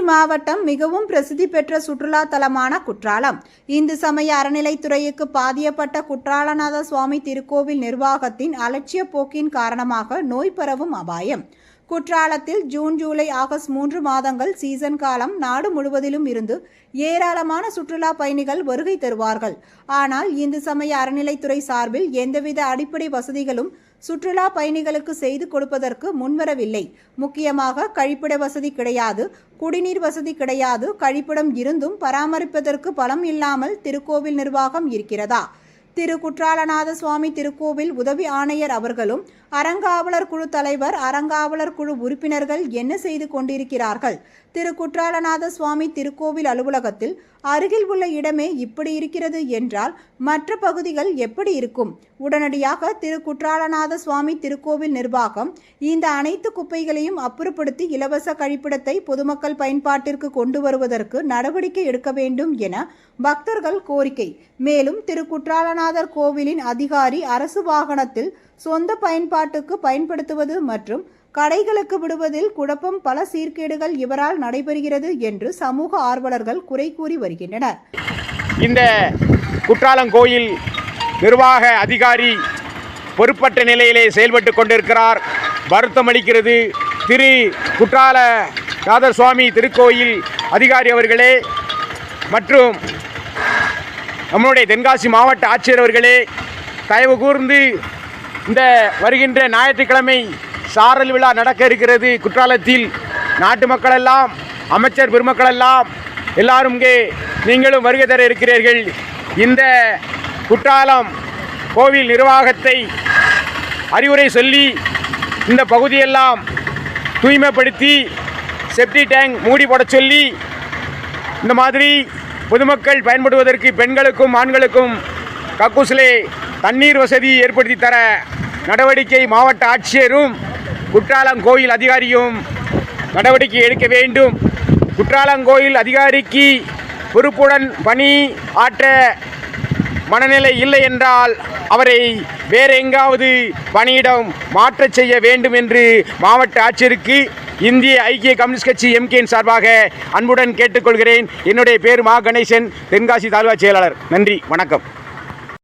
மாவட்டம் மிகவும் பிரசித்தி பெற்ற சுற்றுலா தலமான குற்றாலம். இந்து சமய அறநிலைத்துறைக்கு பாதியப்பட்ட குற்றாலநாத சுவாமி திருக்கோவில் நிர்வாகத்தின் அலட்சிய போக்கின் காரணமாக நோய் பரவும் அபாயம். குற்றாலத்தில் ஜூன் ஜூலை ஆகஸ்ட் மூன்று மாதங்கள் சீசன் காலம் நாடு முழுவதிலும் இருந்து ஏராளமான சுற்றுலா பயணிகள் வருகை தருவார்கள். ஆனால் இந்து சமய அறநிலைத்துறை சார்பில் எந்தவித அடிப்படை வசதிகளும் சுற்றுலா பயணிகளுக்கு செய்து கொடுப்பதற்கு முன்வரவில்லை. முக்கியமாக கழிப்பிட வசதி கிடையாது குடிநீர் வசதி கிடையாது கழிப்பிடம் இருந்தும் பராமரிப்பதற்கு பலம் இல்லாமல் திருக்கோவில் நிர்வாகம் இருக்கிறதா? திரு. குற்றாலநாத சுவாமி திருக்கோவில் உதவி ஆணையர் அவர்களும் அறங்காவலர் குழு தலைவர் அறங்காவலர் குழு உறுப்பினர்கள் என்ன செய்து கொண்டிருக்கிறார்கள்? திரு குற்றாலநாத சுவாமி திருக்கோவில் அலுவலகத்தில் அருகில் உள்ள இடமே இப்படி இருக்கிறது என்றால் மற்ற பகுதிகள் எப்படி இருக்கும்? உடனடியாக திரு குற்றாலநாத சுவாமி திருக்கோவில் நிர்வாகம் இந்த அனைத்து குப்பைகளையும் அப்புறப்படுத்தி இலவச கழிப்பிடத்தை பொதுமக்கள் பயன்பாட்டிற்கு கொண்டு வருவதற்கு நடவடிக்கை எடுக்க வேண்டும் என பக்தர்கள் கோரிக்கை. மேலும் திரு குற்றாலநாதர் கோவிலின் அதிகாரி அரசு வாகனத்தில் சொந்த பயன்பாட்டுக்கு பயன்படுத்துவது மற்றும் கடைகளுக்கு விடுவதில் குழப்பம் பல சீர்கேடுகள் இவரால் நடைபெறுகிறது என்று சமூக ஆர்வலர்கள் குறை கூறி வருகின்றனர். இந்த குற்றாலங்கோயில் நிர்வாக அதிகாரி பொறுப்பற்ற நிலையிலே செயல்பட்டு கொண்டிருக்கிறார். வருத்தம் அளிக்கிறது. திரு குற்றால நாதர் சுவாமி திருக்கோயில் அதிகாரி அவர்களே மற்றும் நம்மளுடைய தென்காசி மாவட்ட ஆட்சியர் அவர்களே தயவு கூர்ந்து இந்த வருகின்ற ஞாயிற்றுக்கிழமை சாரல் விழா நடக்க இருக்கிறது. குற்றாலத்தில் நாட்டு மக்களெல்லாம் அமைச்சர் பெருமக்களெல்லாம் எல்லாரும் இங்கே நீங்களும் வருகை தர இருக்கிறீர்கள். இந்த குற்றாலம் கோவில் நிர்வாகத்தை அறிவுரை சொல்லி இந்த பகுதியெல்லாம் தூய்மைப்படுத்தி செப்டி டேங்க் மூடி போடச் சொல்லி இந்த மாதிரி பொதுமக்கள் பயன்படுவதற்கு பெண்களுக்கும் ஆண்களுக்கும் கக்கூசிலே தண்ணீர் வசதி ஏற்படுத்தி தர நடவடிக்கை மாவட்ட ஆட்சியரும் குற்றாலங்கோயில் அதிகாரியும் நடவடிக்கை எடுக்க வேண்டும். குற்றாலங்கோயில் அதிகாரிக்கு பொறுப்புடன் பணி ஆற்ற மனநிலை இல்லை என்றால் அவரை வேற எங்காவது பணியிடம் மாற்றச் செய்ய வேண்டும் என்று மாவட்ட ஆட்சியருக்கு இந்திய ஐக்கிய கம்யூனிஸ்ட் கட்சி எம்கேன் சார்பாக அன்புடன் கேட்டுக்கொள்கிறேன். என்னுடைய பேர் மா. கணேசன் தென்காசி தாலுகா செயலாளர். நன்றி வணக்கம்.